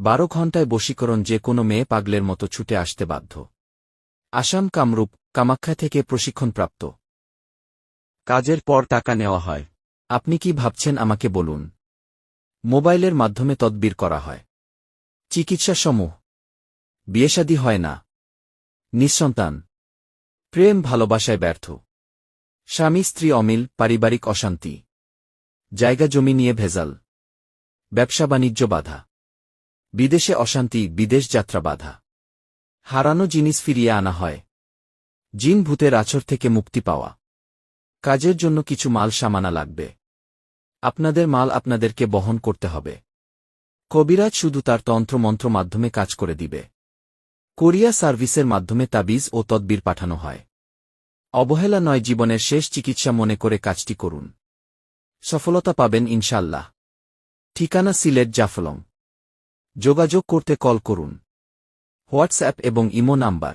বারো ঘণ্টায় বশীকরণ যে কোনো মেয়ে পাগলের মতো ছুটে আসতে বাধ্য। আসাম কামরূপ, কামাখ্যা থেকে প্রশিক্ষণপ্রাপ্ত। কাজের পর টাকা নেওয়া হয়। আপনি কি ভাবছেন আমাকে বলুন? মোবাইলের মাধ্যমে তদবির করা হয়। চিকিৎসা সমূহ বিয়েশাদী হয় না। নিঃসন্তান। প্রেম ভালোবাসায় ব্যর্থ। স্বামী, স্ত্রী অমিল, পারিবারিক অশান্তি। জায়গা জমি নিয়ে ভেজাল। ব্যবসা বাণিজ্য বাধা। বিদেশে অশান্তি, বিদেশ যাত্রা বাধা। হারানো জিনিস ফিরিয়ে আনা হয়। জিন ভূতের আছর থেকে মুক্তি পাওয়া। কাজের জন্য কিছু মাল সামানা লাগবে। আপনাদের মাল আপনাদেরকে বহন করতে হবে। কবিরাজ শুধু তার তন্ত্রমন্ত্র মাধ্যমে কাজ করে দিবে। কোরিয়া সার্ভিসের মাধ্যমে তাবিজ ও তদবির পাঠানো হয়। অবহেলা নয়, জীবনের শেষ চিকিৎসা মনে করে কাজটি করুন। সফলতা পাবেন ইনশাল্লাহ ঠিকানা সিলেট জাফলং। যোগাযোগ করতে কল করুন। হোয়াটসঅ্যাপ এবং ইমো নাম্বার।